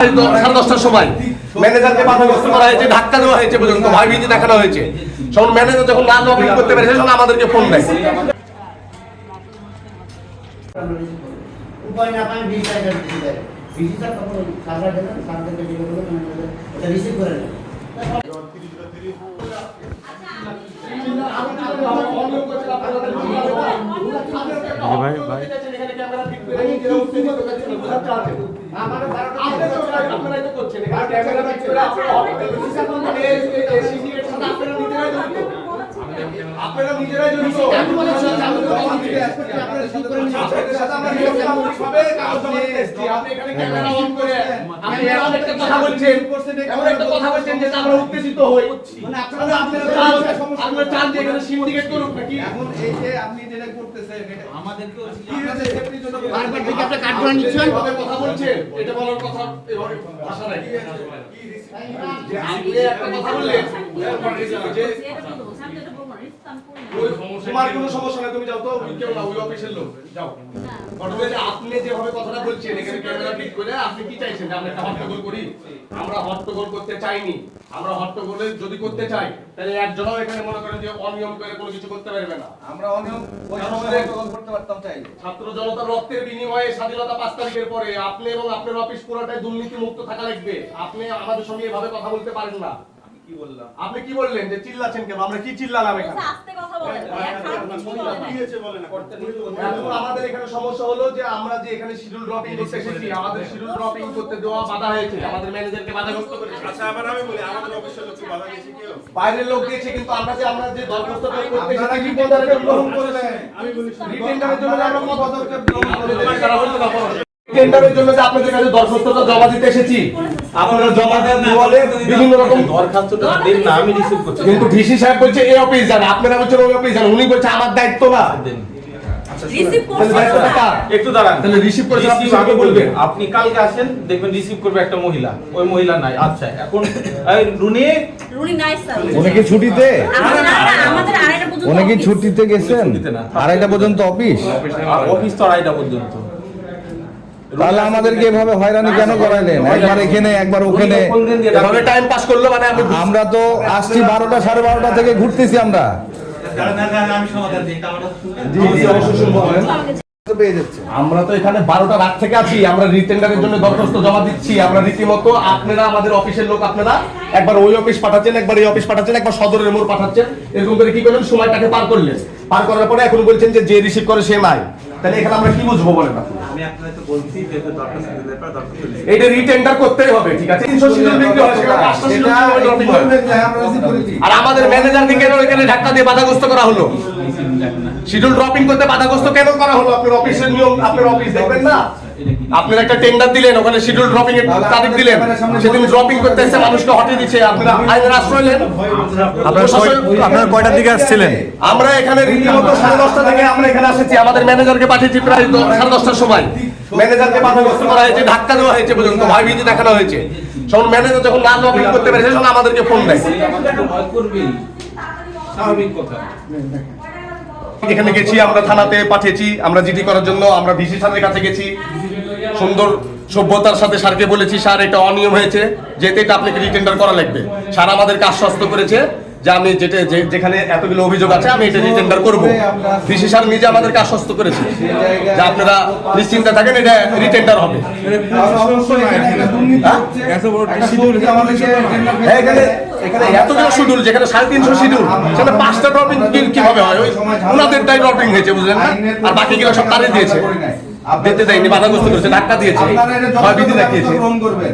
সাড়ে দশটার সময়। ম্যানেজারকে বাধাগ্রস্ত করা হয়েছে ধাক্কা দেওয়া হয়েছে পর্যন্ত ভয়ভীতি দেখানো হয়েছে। তখন ম্যানেজার যখন না লগ ইন করতে পেরেছে তখন আমাদেরকে ফোন দেয়। উপায় না পায় বিশ টাকা বিশ টাকা তখন সার্ভার দেবেন সার্ভারকে দিলে বলব ম্যানেজার এটা রিসিভ করে নেন। ভাই ভাই। আপনারা নিজেরাই জড়িত আমি বলেছি, আমি তো আপনারা রিসিভ করে নিন। আপনাদের সাথে আমরা নিয়মতান্ত্রিকভাবে কাগজ জমা দিতে এসেছি। আপনি এখানে ক্যামেরা অন করে আপনি এমন একটা কথা বলছেন এমন একটা কথা বলছেন যে আমরা উত্তেজিত হই মানে আপনারা আপনারা আপনারা চান আপনারা চান যে এখানে সিন্ডিকেট করুক নাকি এখন এই যে আপনি যেটা করতেছেন এটা আমাদেরকেও কি হচ্ছে সেফটির জন্য বারবার থেকে আপনি কাট করে নিচ্ছেন কথা বলছেন এটা বলার কথা এভাবে ভাষা নাই কি যে আপনি একটা কথা বললেন যে তোমার কোনো সমস্যা নাই তুমি যাও তো ওই কেউ না ওই অফিসের লোক। যাও। ঘটনা আপনি যেভাবে কথাটা বলছেন এখানে ক্যামেরা ফিট করে আপনি কি চাইছেন যে আমরা একটা হট্টগোল করি? আমরা হট্টগোল করতে চাইনি। আমরা হট্টগোলে যদি করতে চাই তাহলে একজনও এখানে মনে করেন যে অনিয়ম করে কোনো কিছু করতে পারবে না। আমরা অনিয়ম ওই সময় প্রকল্প করতে পারতাম চাইলে। ছাত্র জনতার রক্তের বিনিময়ে স্বাধীনতা পাঁচ তারিখের পরে আপনি এবং আপনার অফিস পুরোটাই দুর্নীতি মুক্ত থাকা লাগবে। আপনি আমাদের সঙ্গে এভাবে কথা বলতে পারেন না। আপনি কি বললেন যে চিল্লাচ্ছেন কেন? আমরা কি চিল্লালাম এখানে? আমাদের এখানে সমস্যা হলো যে আমরা যে এখানে শিডিউল ড্রপিং করতে এসেছি আমাদের শিডিউল ড্রপিং করতে দেওয়া বাধা হয়েছে। আমাদের ম্যানেজারকে বাধাগ্রস্ত করেছে। আচ্ছা আবার আমি বলি আমাদের অফিসের লোক কি বাধা দিয়েছে কেউ? বাইরের লোক দিয়েছে কিন্তু আমরা যে আমরা যে দরখাস্তটা করতে এসেছি কি পদক্ষেপ গ্রহণ করলেন আমি বলি রিটেন্ডারের জন্য আমরা কত পদক্ষেপ গ্রহণ করলেন টেন্ডারের জন্য যে আপনাদের কাছে দরখাস্তটা জমা দিতে এসেছি। আপনারা জমা দেন বলে বিভিন্ন রকম দরখাস্তটা দিন না আমি রিসিভ করছি। কিন্তু ভিসি সাহেব বলছে এই অফিস যান আপনারা বলছেন ওই অফিস যান উনি বলছে আমার দায়িত্ব না? একটু দাঁড়ান। তাহলে রিসিভ করে আপনি আগে আগে বলবেন বলবেন। আপনি কালকে আসেন দেখবেন রিসিভ করবে একটা মহিলা। ওই মহিলা নাই আচ্ছা এখন রুনি? রুনি নাই স্যার। উনি কি ছুটিতে? আমাদের আড়াইটা পর্যন্ত উনি কি ছুটিতে গেছেন? আড়াইটা পর্যন্ত অফিস? অফিস তো আড়াইটা পর্যন্ত। তাহলে আমাদেরকে এভাবে হয়রানি কেন করাইলেন? একবার এখানে একবার ওখানে। এভাবে টাইম পাস করল মানে আমরা তো আসছি বারোটা সাড়ে বারোটা থেকে ঘুরতেছি আমরা। পেয়ে যাচ্ছে। আমরা তো এখানে বারোটা রাত থেকে আছি আমরা রিটেন্ডারের জন্য দরখাস্ত জমা দিচ্ছি আমরা রীতিমতো আপনারা আমাদের অফিসের লোক আপনারা একবার ওই অফিস পাঠাচ্ছেন একবার এই অফিস পাঠাচ্ছেন একবার সদরের মোড় পাঠাচ্ছেন এরকম করে কি করলেন? সময়টাকে পার করলেন। পার করার পরে এখন বলছেন যে যে রিসিভ করে সে নাই। তাহলে এখানে আমরা কি বুঝব বলেন আপনি? আমি আপনাকে বলছি যে দরখাস্ত দিলে পর দরখাস্ত দিলে এইটা রিটেন্ডার করতেই হবে ঠিক আছে? তিনশো সিজন বিক্রি হয় সেটা আর আমাদের ম্যানেজারকে কেন এখানে ধাক্কা দিয়ে বাধাগ্রস্ত করা হলো? শিডিউল ড্রপিং করতে বাধাগ্রস্ত কেন করা হলো? আপনার অফিসের নিয়ম আপনার অফিস দেখবেন না? আপনারা একটা টেন্ডার দিলেন ওখানে শিডিউল ড্রপিং এর তারিখ দিলেন। সেদিন ড্রপিং করতে এসে মানুষকে হটিয়ে দিচ্ছে আপনারা আইনের আশ্রয় নেন। আপনারা কয়টার দিকে আসছিলেন? আমরা এখানে রীতিমতো সাড়ে দশটা থেকে আমরা এখানে এসেছি। আমাদের ম্যানেজারকে পাঠিয়েছি প্রায় সাড়ে দশটার সময়। ম্যানেজারকে বাধাগ্রস্ত করা হয়েছে ধাক্কা দেওয়া হয়েছে পর্যন্ত ভয়ভীতি দেখানো হয়েছে। তখন ম্যানেজার যখন না লগ ইন করতে পেরেছে তখন আমাদেরকে ফোন দেয়। করবি স্বাভাবিক কথা এখানে গেছি আমরা থানাতে পাঠিয়েছি আমরা জিডি করার জন্য আমরা ভিসি স্যারের কাছে গেছি। সুন্দর সভ্যতার সাথে স্যারকে বলেছি স্যার এটা অনিয়ম হয়েছে। যেতে এটা আপনাকে রিটেন্ডার করা লাগবে। স্যার আমাদেরকে আশ্বস্ত করেছে যে আমি যেটা যেখানে এতগুলো অভিযোগ আছে আমি এটা রিটেন্ডার করব। ভিসি স্যার নিজে আমাদেরকে আশ্বস্ত করেছে যে আপনারা নিশ্চিন্তে থাকেন এটা রিটেন্ডার হবে। হ্যাঁ, এখানে এখানে এতগুলো আর বাকিগুলো সব তারে দিয়েছে। দেয়নি বাধাগ্রস্ত করেছে ধাক্কা দিয়েছে। দেখিয়েছে। গ্রহণ করবেন।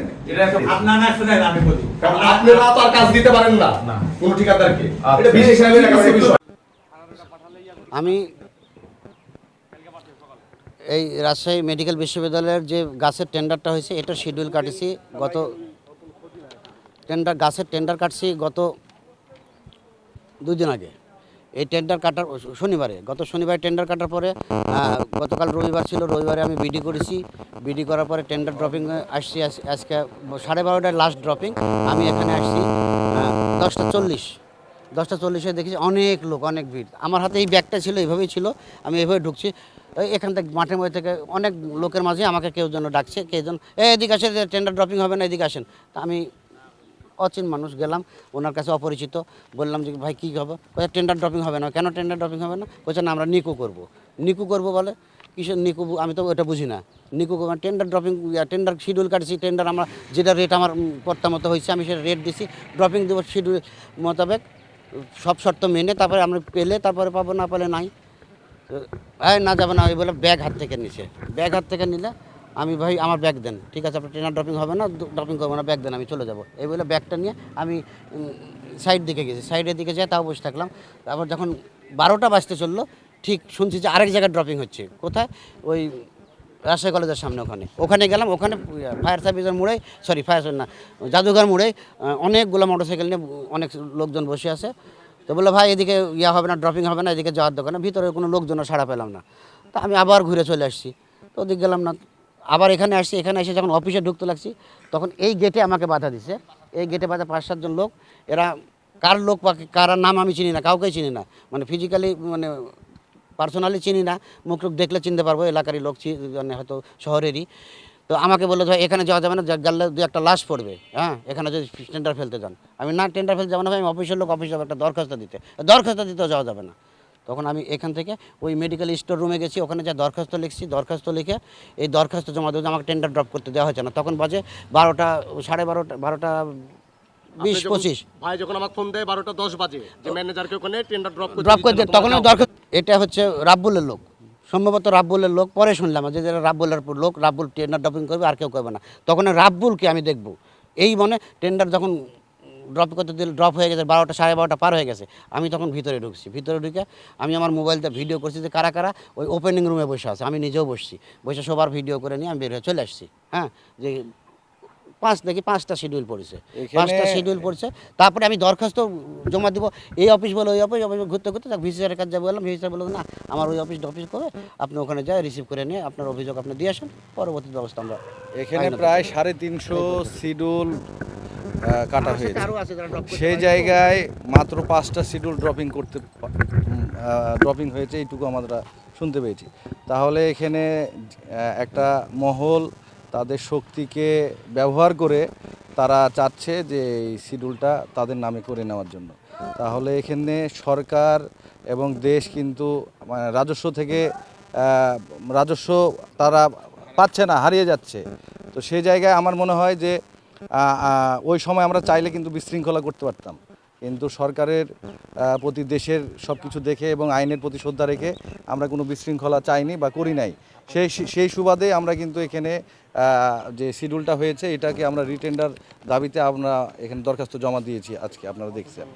আপনার শুনেন আমি বলি। কারণ আপনারা তো আর কাজ দিতে পারেন না। কোন ঠিকাদারকে। এটা বিশেষ সাহেবের একেবারে বিষয়। আমি এই রাজশাহী মেডিকেল বিশ্ববিদ্যালয়ের যে গাছের টেন্ডারটা হয়েছে এটা শিডিউল কাটেছি গত টেন্ডার গাছের টেন্ডার কাটছি গত দুই দিন আগে। এই টেন্ডার কাটার শনিবারে, গত শনিবারে টেন্ডার কাটার পরে গতকাল রবিবার ছিল, রবিবারে আমি বিডি করেছি। বিডি করার পরে টেন্ডার ড্রপিং আসছি আজকে সাড়ে বারোটায় লাস্ট ড্রপিং আমি এখানে আসছি দশটা চল্লিশ। দশটা চল্লিশে দেখেছি অনেক লোক, অনেক ভিড়। আমার হাতে এই ব্যাগটা ছিল, এইভাবেই ছিল, আমি এইভাবে ঢুকছি। এখান থেকে মাঠের মধ্যে থেকে অনেক লোকের মাঝে আমাকে কেউ যেন ডাকছে কে যেন এদিকে আসেন টেন্ডার ড্রপিং হবে না, এদিকে আসেন। তা আমি অচিন মানুষ গেলাম, ওনার কাছে অপরিচিত। বললাম যে, ভাই, কী হবে কোথায় টেন্ডার ড্রপিং হবে না। কেন টেন্ডার ড্রপিং হবে না? বলছে, না, আমরা নিকু করব। নিকু করব বলে? কিসের নিকু? আমি তো ওটা বুঝি না। নিকু টেন্ডার ড্রপিং টেন্ডার শিডিউল কাটছি, টেন্ডার আমরা যেটা রেট আমার কর্তা মতো হয়েছে, আমি সেটা রেট দিছি, ড্রপিং দেবো শিডিউল মোতাবেক, সব শর্ত মেনে, তারপরে আমরা পেলে, তারপরে পাবো, না পেলে নাই। হ্যাঁ না যাবে না। ওই বলে ব্যাগ হাত থেকে নিছে ব্যাগ হাত থেকে নিলে? আমি ভাই, আমার ব্যাগ দেন, ঠিক আছে? আপনার ট্রেনার ড্রপিং হবে না ড্রপিং করব না ব্যাগ দেন, আমি চলে যাব। এই বলে ব্যাগটা নিয়ে আমি সাইড দিকে গেছি। সাইডের দিকে যাই তাও বসে থাকলাম। তারপর যখন বারোটা বাজতে চলল, ঠিক শুনছি যে আরেক জায়গায় ড্রপিং হচ্ছে। কোথায়? ওই রাজশাহী কলেজের সামনে ওখানে। ওখানে গেলাম, ওখানে ফায়ার সার্ভিসের মোড়ে সরি ফায়ার না, জাদুঘর মোড়ে অনেকগুলো মোটরসাইকেল নিয়ে অনেক লোকজন বসে আছে। তো বলল, ভাই, এদিকে ইয়া হবে না ড্রপিং হবে না, এদিকে যাওয়ার দোকানে ভিতরে কোনো লোকজনও সাড়া পেলাম না। তা আমি আবার ঘুরে চলে আসছি। তো ওদিকে গেলাম না আবার এখানে আসছি, এখানে এসে যখন অফিসে ঢুকতে লাগছি, তখন এই গেটে আমাকে বাধা দিছে। এই গেটে বাধা পাঁচ, সাতজন লোক, এরা কার লোক বা কার নাম আমি চিনি না কাউকে চিনি না। মানে ফিজিক্যালি মানে পার্সোনালি চিনি না, মুখ টুক দেখলে চিনতে পারব, এলাকারই লোক মানে হয়তো শহরেরই। তো আমাকে বলল ভাই, এখানে যাওয়া যাবে না গেলে দু একটা লাশ পড়বে হ্যাঁ? এখানে যদি টেন্ডার ফেলতে যান। আমি, না টেন্ডার ফেলতে যাব না, ভাই, আমি অফিসের লোক অফিসে একটা দরখাস্ত দিতে। দরখাস্ত দিতেও যাওয়া যাবে না। তখন আমি এখান থেকে ওই মেডিকেল স্টোর রুমে গেছি ওখানে যা দরখাস্ত লিখছি দরখাস্ত লিখে এই দরখাস্ত জমা দেবো আমাকে টেন্ডার ড্রপ করতে দেওয়া হয়েছে না। তখন বাজে বারোটা সাড়ে বারোটা বারোটা বিশ পঁচিশ। ভাই যখন আমাকে ফোন দেয় বারোটা দশ বাজে যে ম্যানেজারকে ওখানে টেন্ডার ড্রপ ড্রপ করে দিয়ে তখন দরকার এটা হচ্ছে রাব্বুলের লোক। সম্ভবত রাব্বুলের লোক পরে শুনলাম যে যারা রাব্বুলের লোক রাব্বুল টেন্ডার ড্রপিং করবে আর কেউ করবে না। তখন রাব্বুলকে আমি দেখব। এই মনে টেন্ডার যখন ড্রপ করতে দিল ড্রপ হয়ে গেছে বারোটা সাড়ে বারোটা পার হয়ে গেছে। আমি তখন ভিতরে ঢুকছি। ভিতরে ঢুকে আমি আমার মোবাইলটা ভিডিও করছি যে কারা কারা ওই ওপেনিং রুমে বসে আছে। আমি নিজেও বসছি। বসে সবার ভিডিও করে নিয়ে আমি বের হয়ে চলে আসছি। হ্যাঁ? যে পাঁচ নাকি পাঁচটা শিডিউল পড়েছে। পাঁচটা শিডিউল পড়ছে। তারপরে আমি দরখাস্ত জমা দিব। এই অফিস বলে ওই অফিস অফিস ঘুরতে ঘুরতে ভিসি স্যারের কাছে যাব বললাম ভিসি স্যার বলল না আমার ওই অফিস অফিস করে আপনি ওখানে যায় রিসিভ করে নিয়ে আপনার অভিযোগ আপনি দিয়ে আসেন। পরবর্তী ব্যবস্থা আমরা এখানে প্রায় সাড়ে তিনশো শিডিউল কাটা হয়েছে। drop করতে সেই জায়গায় মাত্র পাঁচটা শিডিউল ড্রপিং করতে ড্রপিং হয়েছে এইটুকু আমরা শুনতে পেয়েছি। তাহলে এখানে একটা মহল তাদের শক্তিকে ব্যবহার করে তারা চাচ্ছে যে এই শিডিউলটা তাদের নামে করে নেওয়ার জন্য। তাহলে এখানে সরকার এবং দেশ কিন্তু মানে রাজস্ব থেকে রাজস্ব তারা পাচ্ছে না হারিয়ে যাচ্ছে। তো সেই জায়গায় আমার মনে হয় যে ওই সময় আমরা চাইলে কিন্তু বিশৃঙ্খলা করতে পারতাম। কিন্তু সরকারের প্রতি দেশের সব কিছু দেখে এবং আইনের প্রতি শ্রদ্ধা রেখে আমরা কোনো বিশৃঙ্খলা চাইনি বা করি নাই। সেই সেই সুবাদে আমরা কিন্তু এখানে যে শিডিউলটা হয়েছে এটাকে আমরা রিটেন্ডার দাবিতে আমরা এখানে দরখাস্ত জমা দিয়েছি আজকে, আপনারা দেখছেন।